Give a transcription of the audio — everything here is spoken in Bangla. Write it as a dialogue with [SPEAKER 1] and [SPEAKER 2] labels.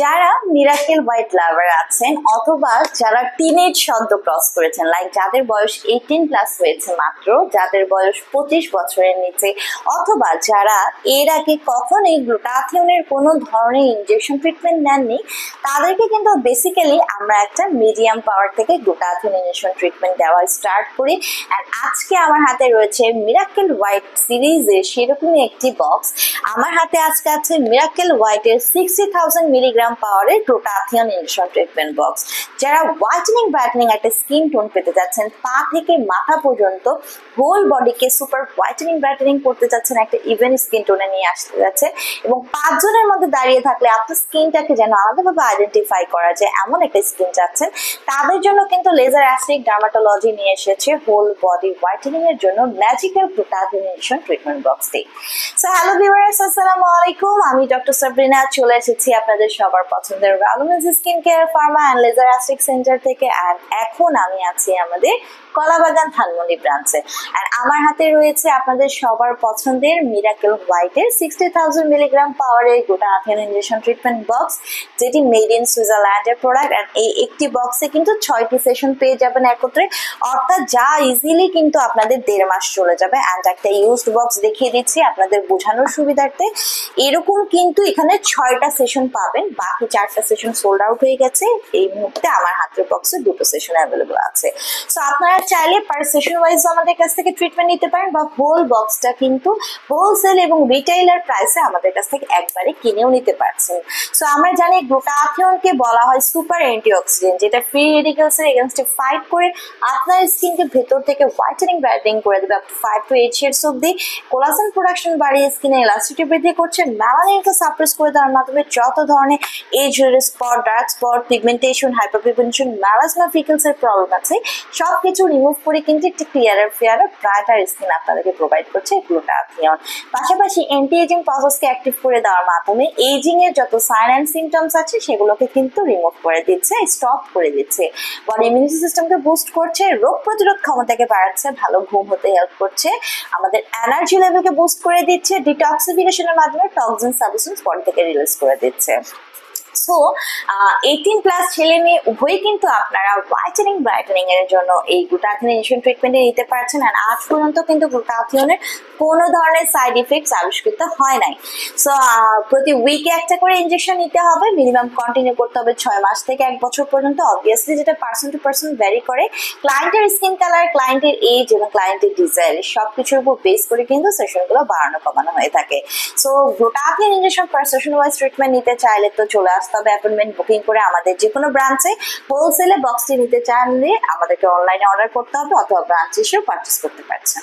[SPEAKER 1] যারা মিরাকেল হোয়াইট লাভার আছেন অথবা যারা টিনেজ সদ্য ক্রস করেছেন লাইক যাদের বয়স এইটিন প্লাস হয়েছে মাত্র, যাদের বয়স পঁচিশ বছরের নিচে, অথবা যারা এর আগে কখনোই গ্লুটাথিয়নের কোনো ধরনের ইনজেকশন ট্রিটমেন্ট নেননি, তাদেরকে কিন্তু বেসিক্যালি আমরা একটা মিডিয়াম পাওয়ার থেকে গ্লুটাথিয়ন ইনজেকশন ট্রিটমেন্ট দেওয়া স্টার্ট করি। অ্যান্ড আজকে আমার হাতে রয়েছে মিরাকেল হোয়াইট সিরিজের সেরকমই একটি বক্স আমার হাতে আজকে আছে মিরাকেল হোয়াইটের সিক্সটি থাউজেন্ড মিলিগ্রাম পাওয়ারের গ্লুটাথিয়ন ইনজেকশন ট্রিটমেন্ট বক্স যারা হোয়াইটেনিং ব্রাইটেনিং একটা স্কিন টোন পেতে যাচ্ছেন, পা থেকে মাথা পর্যন্ত whole body super whitening brightening করতে যাচ্ছেন একটা ইভেন স্কিন টোনে নিয়ে আসতে যাচ্ছে। এবং পাঁচজনের মধ্যে দাঁড়িয়ে থাকলে আপনার স্কিনটাকে যেন আলাদাভাবে আইডেন্টিফাই করা যায়, এমন একটা স্কিন চাচ্ছেন। তাদের জন্য কিন্তু লেজার অ্যাসিড ডার্মাটোলজি নিয়ে এসেছে হোল বডি হোয়াইটেনিং এর জন্য ম্যাজিক্যাল গ্লুটাথিনেশন ট্রিটমেন্ট বক্স বক্সটি সো হ্যালো ভিউয়ার্স আসসালামু আলাইকুম। আমি ডক্টর সাবরিনা চলে এসেছি আপনাদের সবার পছন্দের রালুমেন্স skin care pharma and laser aesthetic centre থেকে অ্যান্ড এখন আমি আছি আমাদের কলাবাগান ধানমন্ডি ব্রাঞ্চে আর আমার হাতে রয়েছে আপনাদের সবার পছন্দের মিরাকেল হোয়াইটের সিক্সটি থাউজেন্ড মিলিগ্রাম পাওয়ারের glutathione injection treatment box যেটি মেড ইন সুইজারল্যান্ডের প্রোডাক্ট অ্যান্ড এই একটি বক্সে কিন্তু ছয়টি সেশন পেয়ে যাবেন একত্রে। অর্থাৎ যা ইজিলি কিন্তু আপনাদের দেড় মাস চলে যাবে। অ্যান্ড একটা ইউজড বক্স দেখিয়ে দিচ্ছি আপনাদের বোঝানোর সুবিধার্থে। এরকম কিন্তু এখানে ছয়টা সেশন পাবেন। বাকি চারটা সেশন সোল্ড আউট হয়ে গেছে। এই মুহূর্তে আমার হাতের বক্সে দুটো সেশন অ্যাভেলেবল আছে। সো আপনারা চাইলে পার সেশন ওয়াইজ আমাদের কাছ থেকে ট্রিটমেন্ট নিতে পারেন বা হোল বক্সটা কিন্তু হোলসেল এবং রিটেইলার প্রাইসে আমাদের কাছ থেকে একবারে কিনেও নিতে পারছেন। সো আমরা জানি গ্লুটাথিয়নকে বলা হয় সুপার অ্যান্টিঅক্সিডেন্ট যেটা ফ্রি রেডিকেলস এর এগেনস্টে ফাইট করে। আপনার স্কিনকে ভেতর থেকে হোয়াইটেনিং ব্রাইটেনিং করে দেবে। ফাইভ টু এইট শেডস অব্দি কোলাজেন প্রোডাকশন বাড়িয়ে স্কিনে এলাস্টিটি বৃদ্ধি করছে। ম্যালানিনকে সাপ্রেস করে দেওয়ার মাধ্যমে যত ধরনের age spot dark spot pigmentation hyperpigmentation melasma freckles এর প্রবলেম আছে। সব কিছু রিমুভ করে কিন্তু একটি ক্লিয়ারার ফেয়ারার ব্রাইটার স্কিন আপনাদেরকে প্রোভাইড করছে গ্লুটাথিয়ন পাশাপাশি অ্যান্টি এজিং প্রসেসকে অ্যাক্টিভ করে দেওয়ার মাধ্যমে এজিং এর যত সাইন অ্যান্ড সিমটমস আছে সেগুলোকে কিন্তু রিমুভ করে দিচ্ছে স্টপ করে দিচ্ছে। বডি ইমিউনিটি সিস্টেমকে বুস্ট করছে, রোগ প্রতিরোধ ক্ষমতাকে বাড়াচ্ছে, ভালো ঘুম হতে হেল্প করছে। আমাদের এনার্জি লেভেলকে বুস্ট করে দিচ্ছে ডিটক্সিফিকেশনের মাধ্যমে টক্সিন সাবস্টেন্স বডি থেকে রিলিজ করে দিচ্ছে। সো এইটিন প্লাস ছেলে মেয়ে উভয়ই কিন্তু আপনারা হোয়াইটেনিং ব্রাইটেনিং এর জন্য এই গ্লুটাথিয়ন ইনজেকশন ট্রিটমেন্টে নিতে পারছেন আর আজ পর্যন্ত কিন্তু গ্লুটাথিয়নের কোনো ধরনের সাইড ইফেক্টস আবিষ্কৃত হয় নাই। সো প্রতি উইকে একটা করে ইনজেকশন নিতে হবে মিনিমাম কন্টিনিউ করতে হবে ছয় মাস থেকে এক বছর পর্যন্ত। অবভিয়াসলি যেটা পার্সন টু পার্সন ভ্যারি করে ক্লায়েন্টের স্কিন কালার ক্লায়েন্টের এজ এবং ক্লায়েন্টের ডিজায়ার সব কিছুর উপর বেস করে কিন্তু সেশনগুলো বাড়ানো, কমানো হয়ে থাকে। So glutathione injection per session wise treatment নিতে চাইলে তো চলে আসতে হবে অ্যাপয়েন্টমেন্ট বুকিং করে আমাদের যে কোনো ব্রাঞ্চে হোলসেলে বক্সটি নিতে চাইলে আমাদেরকে অনলাইনে অর্ডার করতে হবে অথবা ব্রাঞ্চ এসেও পারচেস করতে পারছেন।